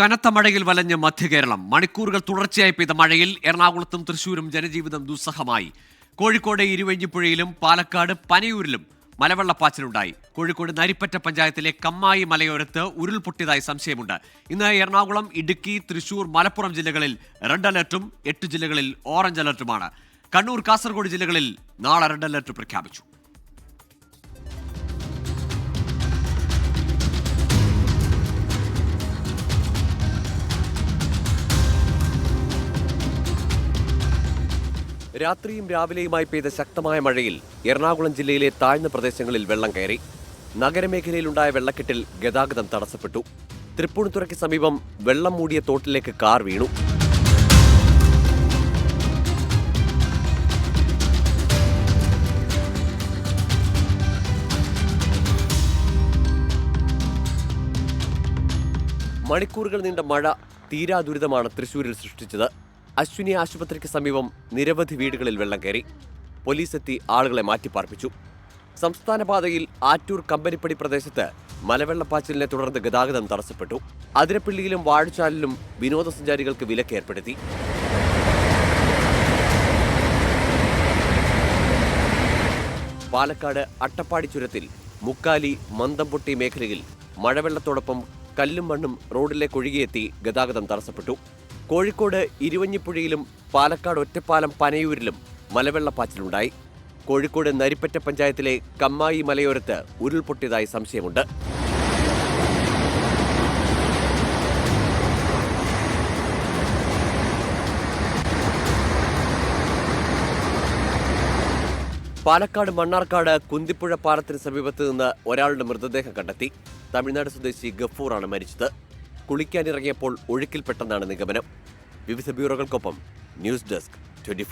കനത്ത മഴയിൽ വലഞ്ഞ് മധ്യകേരളം. മണിക്കൂറുകൾ തുടർച്ചയായി പെയ്ത മഴയിൽ എറണാകുളത്തും തൃശൂരും ജനജീവിതം ദുസ്സഹമായി. കോഴിക്കോട് ഇരുവഴിഞ്ഞിപ്പുഴയിലും പാലക്കാട് പനയൂരിലും മലവെള്ളപ്പാച്ചിലുണ്ടായി. കോഴിക്കോട് നരിപ്പറ്റ പഞ്ചായത്തിലെ കമ്മായി മലയോരത്ത് ഉരുൾപൊട്ടിയതായി സംശയമുണ്ട്. ഇന്ന് എറണാകുളം ഇടുക്കി തൃശൂർ മലപ്പുറം ജില്ലകളിൽ റെഡ് അലർട്ടും എട്ട് ജില്ലകളിൽ ഓറഞ്ച് അലർട്ടുമാണ്. കണ്ണൂർ കാസർഗോഡ് ജില്ലകളിൽ നാളെ റെഡ് അലർട്ട് പ്രഖ്യാപിച്ചു. രാത്രിയും രാവിലെയുമായി പെയ്ത ശക്തമായ മഴയിൽ എറണാകുളം ജില്ലയിലെ താഴ്ന്ന പ്രദേശങ്ങളിൽ വെള്ളം കയറി. നഗരമേഖലയിലുണ്ടായ വെള്ളക്കെട്ടിൽ ഗതാഗതം തടസ്സപ്പെട്ടു. തൃപ്പൂണിത്തുറയ്ക്ക് സമീപം വെള്ളം മൂടിയ തോട്ടിലേക്ക് കാർ വീണു. മണിക്കൂറുകൾ നീണ്ട മഴ തീരാ ദുരിതമാണ് തൃശൂരിൽ സൃഷ്ടിച്ചത്. അശ്വിനി ആശുപത്രിക്ക് സമീപം നിരവധി വീടുകളിൽ വെള്ളം കയറി. പോലീസ് എത്തി ആളുകളെ മാറ്റിപ്പാർപ്പിച്ചു. സംസ്ഥാന പാതയിൽ ആറ്റൂർ കമ്പനിപ്പടി പ്രദേശത്ത് മലവെള്ളപ്പാച്ചിലിനെ തുടർന്ന് ഗതാഗതം തടസ്സപ്പെട്ടു. അതിരപ്പിള്ളിയിലും വാഴച്ചാലിലും വിനോദസഞ്ചാരികൾക്ക് വിലക്ക് ഏർപ്പെടുത്തി. പാലക്കാട് അട്ടപ്പാടി ചുരത്തിൽ മുക്കാലി മന്ദംപൊട്ടി മേഖലയിൽ മഴവെള്ളത്തോടൊപ്പം കല്ലും മണ്ണും റോഡിലേക്ക് ഒഴുകിയെത്തി ഗതാഗതം തടസ്സപ്പെട്ടു. കോഴിക്കോട് ഇരുവഞ്ഞിപ്പുഴയിലും പാലക്കാട് ഒറ്റപ്പാലം പനയൂരിലും മലവെള്ളപ്പാച്ചിലുണ്ടായി. കോഴിക്കോട് നരിപ്പറ്റ പഞ്ചായത്തിലെ കമ്മായി മലയോരത്ത് ഉരുൾപൊട്ടിയതായി സംശയമുണ്ട്. പാലക്കാട് മണ്ണാർക്കാട് കുന്തിപ്പുഴ പാലത്തിന് സമീപത്ത് നിന്ന് ഒരാളുടെ മൃതദേഹം കണ്ടെത്തി. തമിഴ്നാട് സ്വദേശി ഗഫൂറാണ് മരിച്ചത്. കുളിക്കാനിറങ്ങിയപ്പോൾ ഒഴുക്കിൽപ്പെട്ടെന്നാണ് നിഗമനം. വിവിധ ബ്യൂറോകൾക്കൊപ്പം ന്യൂസ് ഡെസ്ക് ട്വന്റി